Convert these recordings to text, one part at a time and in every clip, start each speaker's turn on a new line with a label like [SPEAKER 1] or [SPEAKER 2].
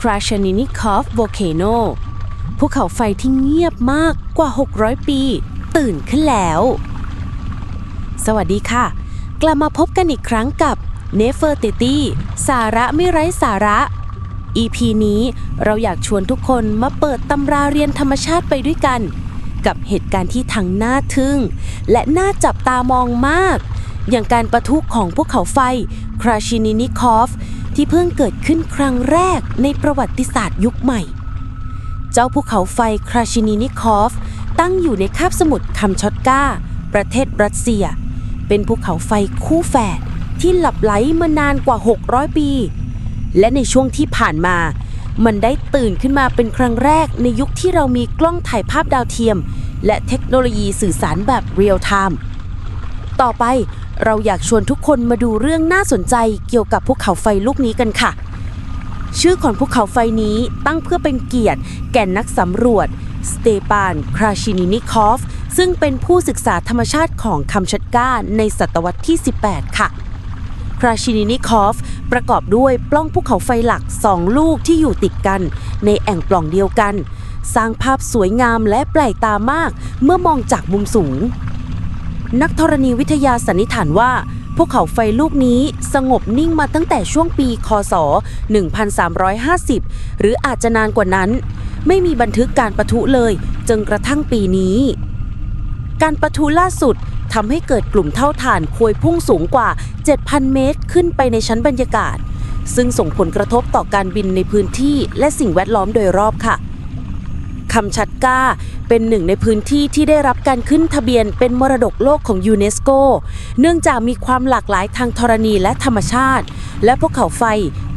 [SPEAKER 1] คราชานินิคอฟโวเคโนภูเขาไฟที่เงียบมากกว่า 600 ปี ตื่นขึ้นแล้ว สวัสดีค่ะ กลับมาพบกันอีกครั้งกับเนเฟอร์ติตี้สาระไม่ไร้สาระ EP นี้เราอยากชวนทุกคนมาเปิดตำราเรียนธรรมชาติไปด้วยกัน กับเหตุการณ์ที่ทั้งน่าทึ่ง และน่าจับตามองมาก อย่างการประทุของภูเขาไฟคราชินินิคอฟ ที่เพิ่งเกิดขึ้นครั้งแรกในประวัติศาสตร์ยุคใหม่ เจ้าภูเขาไฟคราชินินิคอฟ ตั้งอยู่ในคาบสมุทรคัมชอตกาประเทศรัสเซีย เป็นภูเขาไฟคู่แฝดที่หลับไหลมานานกว่า 600 ปี และในช่วงที่ผ่านมา มันได้ตื่นขึ้นมาเป็นครั้งแรกในยุคที่เรามีกล้องถ่ายภาพดาวเทียม และเทคโนโลยีสื่อสารแบบเรียลไทม์ต่อไป เราอยากชวนทุกคนมาดูเรื่องน่าสนใจเกี่ยวกับภูเขาไฟลูกนี้กันค่ะ ชื่อของภูเขาไฟนี้ตั้งเพื่อเป็นเกียรติแก่นักสำรวจ สเตปาน คราชินินิคอฟ ซึ่งเป็นผู้ศึกษาธรรมชาติของคัมชัตกาในศตวรรษที่ 18 ค่ะ คราชินินิคอฟ ประกอบด้วยปล้องภูเขาไฟหลักสองลูกที่อยู่ติดกัน ในแอ่งปล่องเดียวกัน สร้างภาพสวยงามและแปลกตามากเมื่อมองจากมุมสูง นักธรณีวิทยาสันนิษฐานว่าภูเขาไฟลูกนี้สงบนิ่งมาตั้งแต่ช่วงปี คศ 1350 หรืออาจจะนานกว่านั้น ไม่มีบันทึกการประทุเลยจนกระทั่งปีนี้ การประทุล่าสุดทำให้เกิดกลุ่มเท่าฐานพวยพุ่งสูงกว่า 7,000 เมตรขึ้นไปในชั้นบรรยากาศ ซึ่งส่งผลกระทบต่อการบินในพื้นที่และสิ่งแวดล้อมโดยรอบค่ะ คำชัดก้า เป็นหนึ่งในพื้นที่ที่ได้รับการขึ้นทะเบียนเป็นมรดกโลกของยูเนสโก เนื่องจากมีความหลากหลายทางธรณีและธรรมชาติ และภูเขาไฟ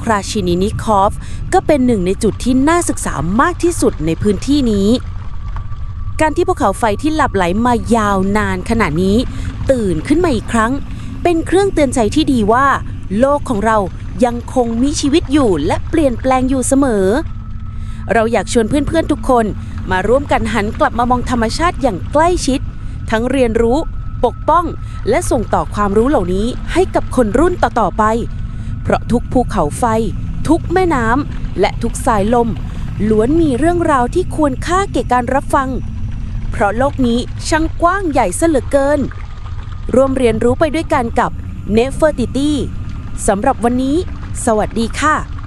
[SPEAKER 1] คราชินินิคอฟ ก็เป็นหนึ่งในจุดที่น่าศึกษามากที่สุดในพื้นที่นี้ การที่ภูเขาไฟที่หลับไหลมายาวนานขนาดนี้ ตื่นขึ้นมาอีกครั้ง เป็นเครื่องเตือนใจที่ดีว่า โลกของเรายังคงมีชีวิตอยู่และเปลี่ยนแปลงอยู่เสมอ เราอยากชวนเพื่อนๆทุกคน มาร่วมกันหันกลับมามองธรรมชาติอย่างใกล้ชิด ทั้งเรียนรู้ ปกป้อง และส่งต่อความรู้เหล่านี้ให้กับคนรุ่นต่อๆไป เพราะทุกภูเขาไฟ ทุกแม่น้ำและทุกสายลม ล้วนมีเรื่องราวที่ควรค่าแก่การรับฟัง เพราะโลกนี้ช่างกว้างใหญ่เหลือเกิน ร่วมเรียนรู้ไปด้วยกันกับ n e f e r t i t y สำหรับวันนี้ สวัสดีค่ะ